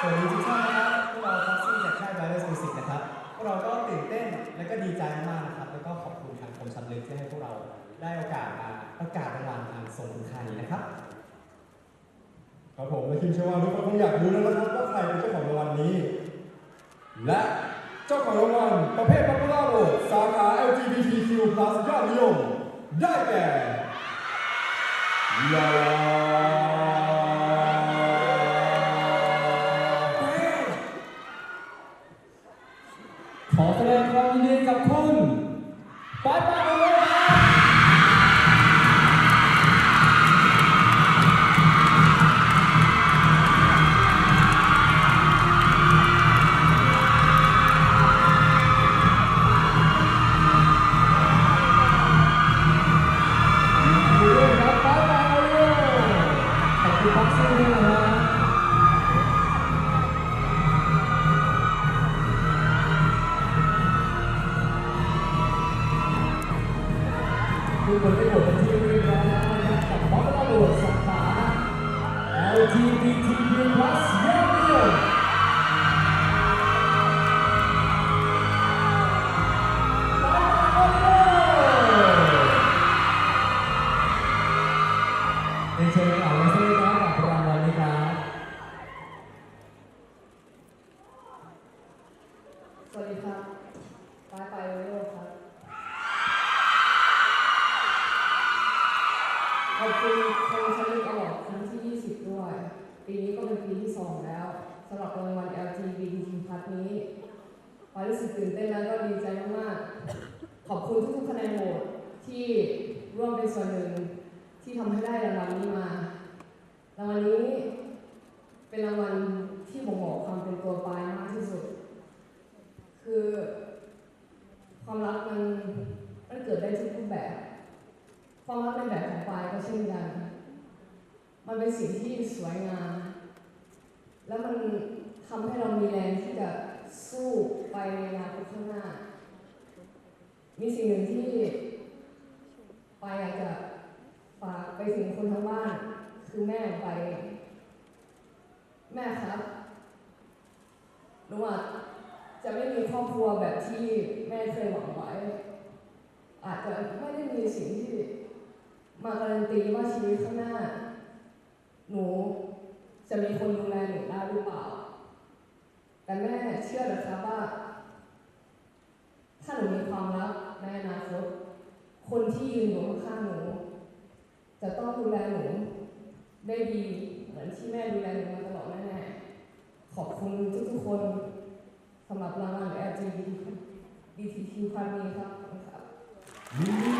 สวัสดีทุกท่านนะครับพวกเราทักซี่จากค่ายไบเอสมิวสิกนะครับพวกเราก็ตื่นเต้นและก็ดีใจมากนะครับ แล้วก็ขอบคุณทางคมชันเล็กที่ให้พวกเราได้โอกาสมาประกาศรางวัลทางทรงคุณค่านี้นะครับ ครับผมและคิมเชื่อว่าทุกคนคงอยากรู้แล้วนะครับว่าใครเป็นเจ้าของรางวัลนี้ และเจ้าของรางวัลประเภท Popular Vote สาขา LGBTQ+ ยอดนิยมได้แก่ลา ดงความยินดีกับคุณปายปายโอโลครับยินดีด้วยครับปาปายโอโลขอบคุณบ็อกซี่ด้วยนะ ฮะทุกคนได้บทเป็นที่เรียบร้อยแล้วนะครับกับมอเตอร์โหลดสาขา LGBTQ+ ยอดนิยมเรียนเชิญอ่านมาเซ่ครับกับรางวัลนี้ครับสวัสดีครับปายปายโอโยครับ ขอบคุณโคชลิกอวอร์ดครั้งที่ 20 ด้วย ปีนี้ก็เป็นปีที่ 2 แล้วสำหรับรางวัล LGBTQ+ นี้ปามรู้สึกตื่นเต้นแล้วก็ดีใจมากๆ ขอบคุณทุกๆคะแนนโหวตที่ร่วมเป็นส่วนหนึ่งที่ทำให้ได้รางวัลนี้มา รางวัลนี้เป็นรางวัลที่บ่งบอกความเป็นตัวปายมากที่สุด คือความรักมันมันเกิดได้ทุกรูปแบบ ความรักในแบบของปายก็เช่นกัน มันเป็นสิ่งที่สวยงาม แล้วมันทำให้เรามีแรงที่จะสู้ไปในอนาคตข้างหน้า มีสิ่งหนึ่งที่ปายอยากจะฝากไปถึงคนทั้งบ้าน คือแม่ไป แม่ครับหนูอาจจะไม่มีครอบครัวแบบที่แม่เคยหวังไว้ อาจจะไม่ได้มีสิ่งที่ มาการันตีว่าชีวิตข้างหน้า หนูจะมีคนดูแลหนูได้หรือเปล่า แต่แม่เชื่อเลยครับว่า ถ้าหนูมีความรักในอนาคตคนที่ยืนอยู่ข้างหนู จะต้องดูแลหนูได้ดีเหมือนที่แม่ดูแลหนูมาตลอดแน่ๆขอบคุณทุกๆคนสำหรับรางวัล LGBTQ ครั้งนี้ครับขอบคุณค่ะ